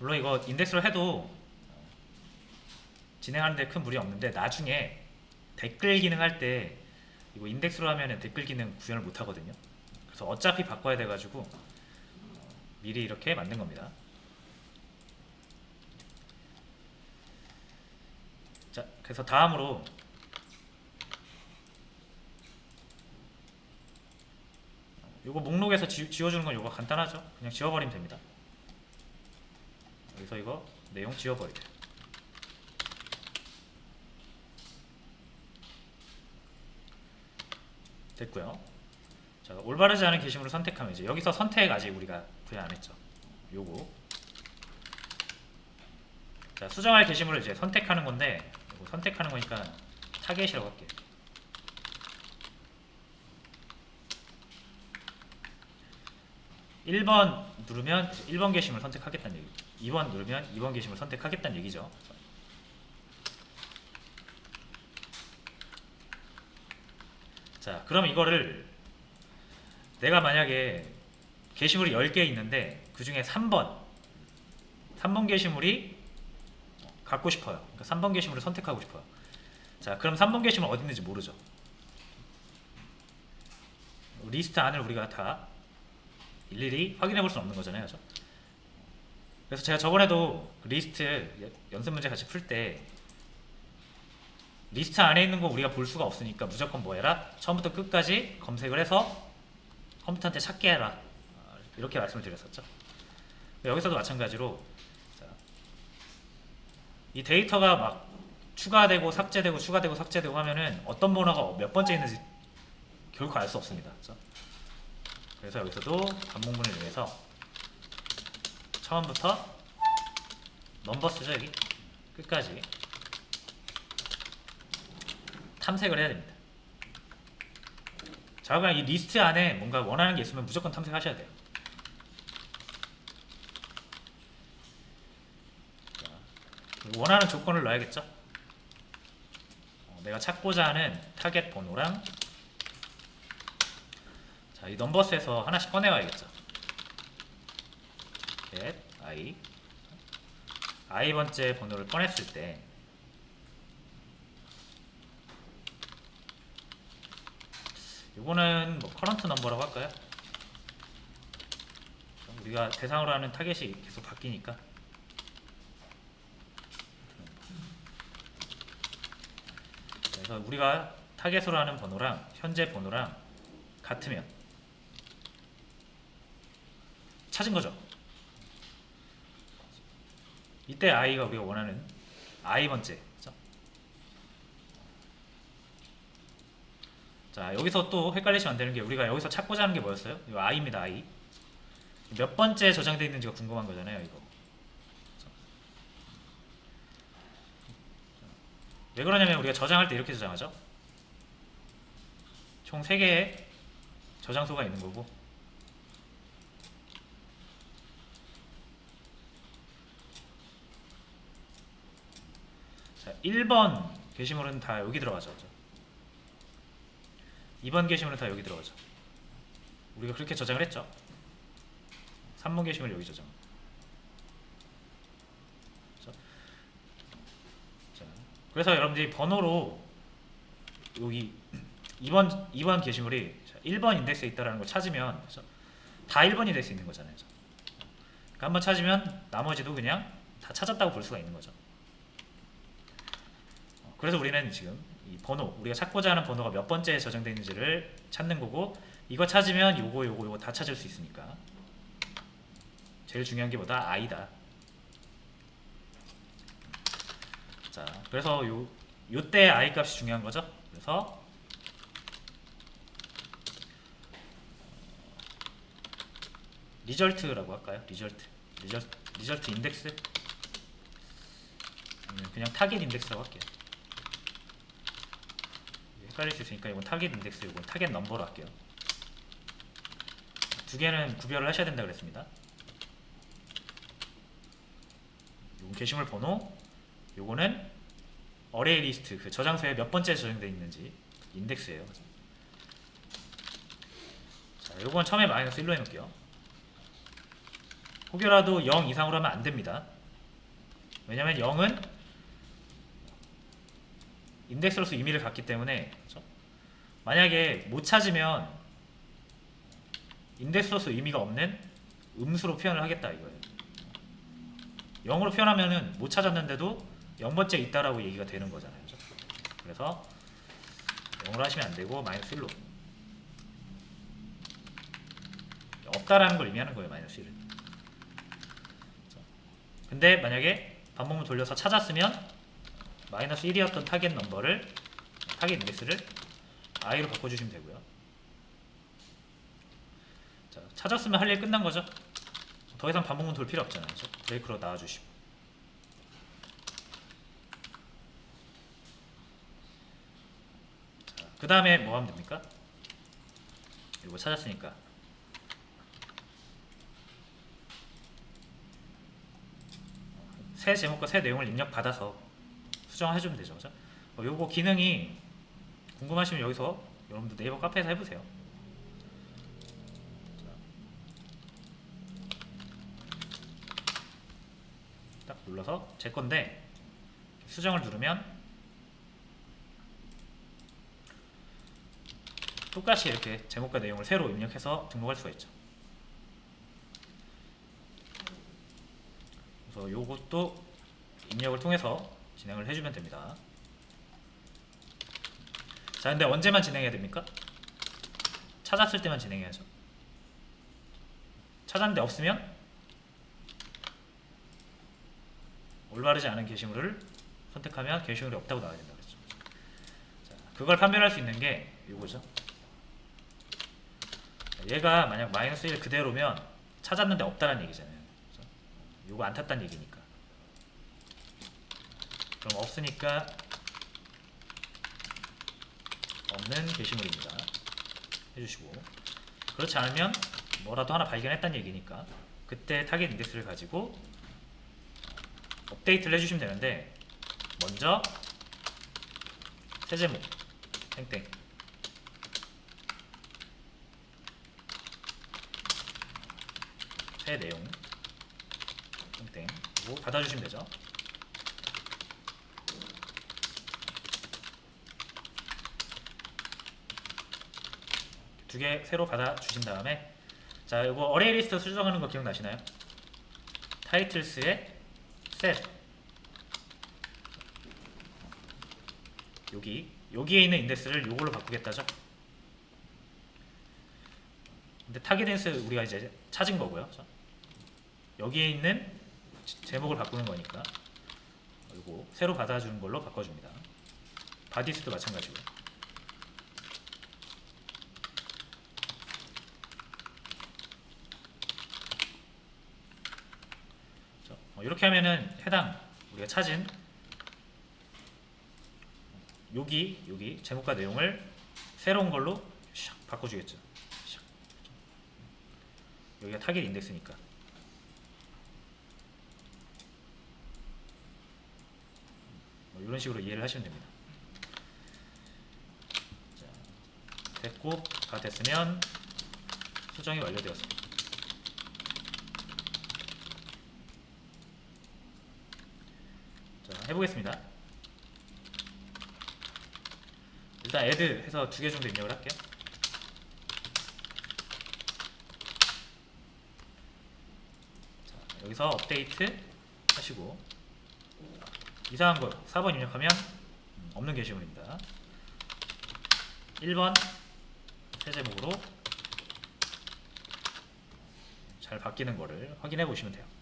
물론 이거 인덱스로 해도 진행하는데 큰 무리 없는데 나중에 댓글 기능 할 때 이거 인덱스로 하면은 댓글 기능 구현을 못 하거든요. 그래서 어차피 바꿔야 돼가지고 미리 이렇게 만든 겁니다. 자, 그래서 다음으로 요거 목록에서 지, 지워주는 건 요거 간단하죠. 그냥 지워버리면 됩니다. 여기서 이거 내용 지워버리게. 됐고요. 자, 올바르지 않은 게시물을 선택하면 이제 여기서 선택 아직 우리가 구현 안 했죠. 요거. 자, 수정할 게시물을 이제 선택하는 건데 선택하는 거니까 타겟이라고 할게요. 일번 누르면 1번 게시물 선택하겠다는 얘기. 2번 누르면 2번 게시물 선택하겠다는 얘기죠. 자, 그럼 이거를 내가 만약에 게시물이 10개 있는데 그 중에 3번 3번 게시물이 갖고 싶어요. 그러니까 3번 게시물을 선택하고 싶어요. 자, 그럼 3번 게시물 어디 있는지 모르죠. 리스트 안을 우리가 다 일일이 확인해 볼 수는 없는 거잖아요. 그죠? 그래서 제가 저번에도 그 리스트 연습 문제 같이 풀 때 리스트 안에 있는 거 우리가 볼 수가 없으니까 무조건 뭐 해라? 처음부터 끝까지 검색을 해서 컴퓨터한테 찾게 해라. 어, 이렇게 말씀을 드렸었죠. 여기서도 마찬가지로 자, 이 데이터가 막 추가되고 삭제되고 추가되고 삭제되고 하면은 어떤 번호가 몇 번째 있는지 결국 알수 없습니다. 그죠? 그래서 여기서도 반복문을 이용해서 처음부터 넘버스죠 여기 끝까지 탐색을 해야 됩니다. 자 그냥 이 리스트 안에 뭔가 원하는 게 있으면 무조건 탐색하셔야 돼요. 원하는 조건을 넣어야겠죠. 어, 내가 찾고자 하는 타겟 번호랑 자, 이 넘버스에서 하나씩 꺼내와야겠죠. get i i 번째 번호를 꺼냈을 때 이거는 뭐 커런트 넘버라고 할까요? 우리가 대상으로 하는 타겟이 계속 바뀌니까 그래서 우리가 타겟으로 하는 번호랑 현재 번호랑 같으면 찾은 거죠. 이때 i가 우리가 원하는 i 번째. 그죠? 자 여기서 또 헷갈리시면 안 되는 게 우리가 여기서 찾고자 하는 게 뭐였어요? 이거 i입니다 i. 몇 번째 저장되어 있는지가 궁금한 거잖아요 이거. 왜 그러냐면 우리가 저장할 때 이렇게 저장하죠. 총 3개의 저장소가 있는 거고 자, 1번 게시물은 다 여기 들어가죠. 그죠? 2번 게시물은 다 여기 들어가죠. 우리가 그렇게 저장을 했죠. 3번 게시물 여기 저장. 자, 그래서 여러분들이 번호로 여기 2번 2번 게시물이 1번 인덱스에 있다라는 걸 찾으면? 다 1번이 될수 있는 거잖아요. 그죠? 그러니까 한번 찾으면 나머지도 그냥 다 찾았다고 볼 수가 있는 거죠. 어, 그래서 우리는 지금 이 번호 우리가 찾고자 하는 번호가 몇 번째에 저장되어 있는지를 찾는 거고 이거 찾으면 요거 요거 요거 다 찾을 수 있으니까 제일 중요한 게 뭐다 i다. 자, 그래서 요 요때 i 값이 중요한 거죠. 그래서 리절트라고 할까요? 리절트. 리절트, 리절트 인덱스? 그냥 타겟 인덱스라고 할게요. 헷갈릴 수 있으니까 이건 타겟 인덱스, 이건 타겟 넘버로 할게요. 두 개는 구별을 하셔야 된다 그랬습니다. 요건 게시물 번호, 요거는 어레이 리스트, 그 저장소에 몇 번째 저장되어 있는지 인덱스예요. 자, 요건 처음에 마이너스 1로 해놓을게요. 혹여라도 0 이상으로 하면 안 됩니다. 왜냐면 0은 인덱스로서 의미를 갖기 때문에 그렇죠? 만약에 못 찾으면 인덱스로서 의미가 없는 음수로 표현을 하겠다 이거예요. 0으로 표현하면은 못 찾았는데도 0번째 있다라고 얘기가 되는 거잖아요. 그죠? 그래서 0으로 하시면 안 되고 마이너스 1로 없다라는 걸 의미하는 거예요. 마이너스 1은. 근데 만약에 반복문 돌려서 찾았으면 마이너스 1이었던 타겟 넘버를 타겟 인덱스를 i로 바꿔주시면 되고요. 자, 찾았으면 할 일 끝난 거죠. 더 이상 반복문 돌 필요 없잖아요. 그죠? 브레이크로 나와주시고. 그 다음에 뭐 하면 됩니까? 이거 찾았으니까 새 제목과 새 내용을 입력받아서 수정해주면 되죠. 그죠? 어, 요거 기능이 궁금하시면 여기서 여러분들 네이버 카페에서 해보세요. 딱 눌러서 제 건데 수정을 누르면 똑같이 이렇게 제목과 내용을 새로 입력해서 등록할 수가 있죠. 그래서 요것도 입력을 통해서 진행을 해주면 됩니다. 자, 근데 언제만 진행해야 됩니까? 찾았을 때만 진행해야죠. 찾았는데 없으면 올바르지 않은 게시물을 선택하면 게시물이 없다고 나와야 된다 그랬죠. 자, 그걸 판별할 수 있는 게 이거죠. 얘가 만약 마이너스 1 그대로면 찾았는데 없다는 얘기잖아요. 요거 안 탔다는 얘기니까. 그럼 없으니까 없는 게시물입니다. 해주시고 그렇지 않으면 뭐라도 하나 발견했다는 얘기니까 그때 타겟 인덱스를 가지고 업데이트를 해주시면 되는데 먼저 새 제목 땡땡 새 내용 땡땡 그리고 받아주시면 되죠. 두 개 새로 받아 주신 다음에 자 이거 어레이 리스트 수정하는 거 기억나시나요? 타이틀스의 셋 여기 여기에 있는 인덱스를 요걸로 바꾸겠다죠. 근데 타겟 인덱스 우리가 이제 찾은 거고요. 자, 여기에 있는 지- 제목을 바꾸는 거니까 요거 새로 받아주는 걸로 바꿔줍니다. 바디스도 마찬가지고. 자, 어, 이렇게 하면은 해당 우리가 찾은 여기 여기 제목과 내용을 새로운 걸로 샥 바꿔주겠죠. 샥. 여기가 타겟 인덱스니까. 뭐 이런 식으로 이해를 하시면 됩니다. 자, 됐고 다 됐으면 수정이 완료되었습니다. 자, 해보겠습니다. 일단 애드 해서 두 개 정도 입력을 할게요. 자, 여기서 업데이트 하시고 이상한 거 4번 입력하면 음, 없는 게시물입니다. 1번 새 제목으로 잘 바뀌는 거를 확인해 보시면 돼요.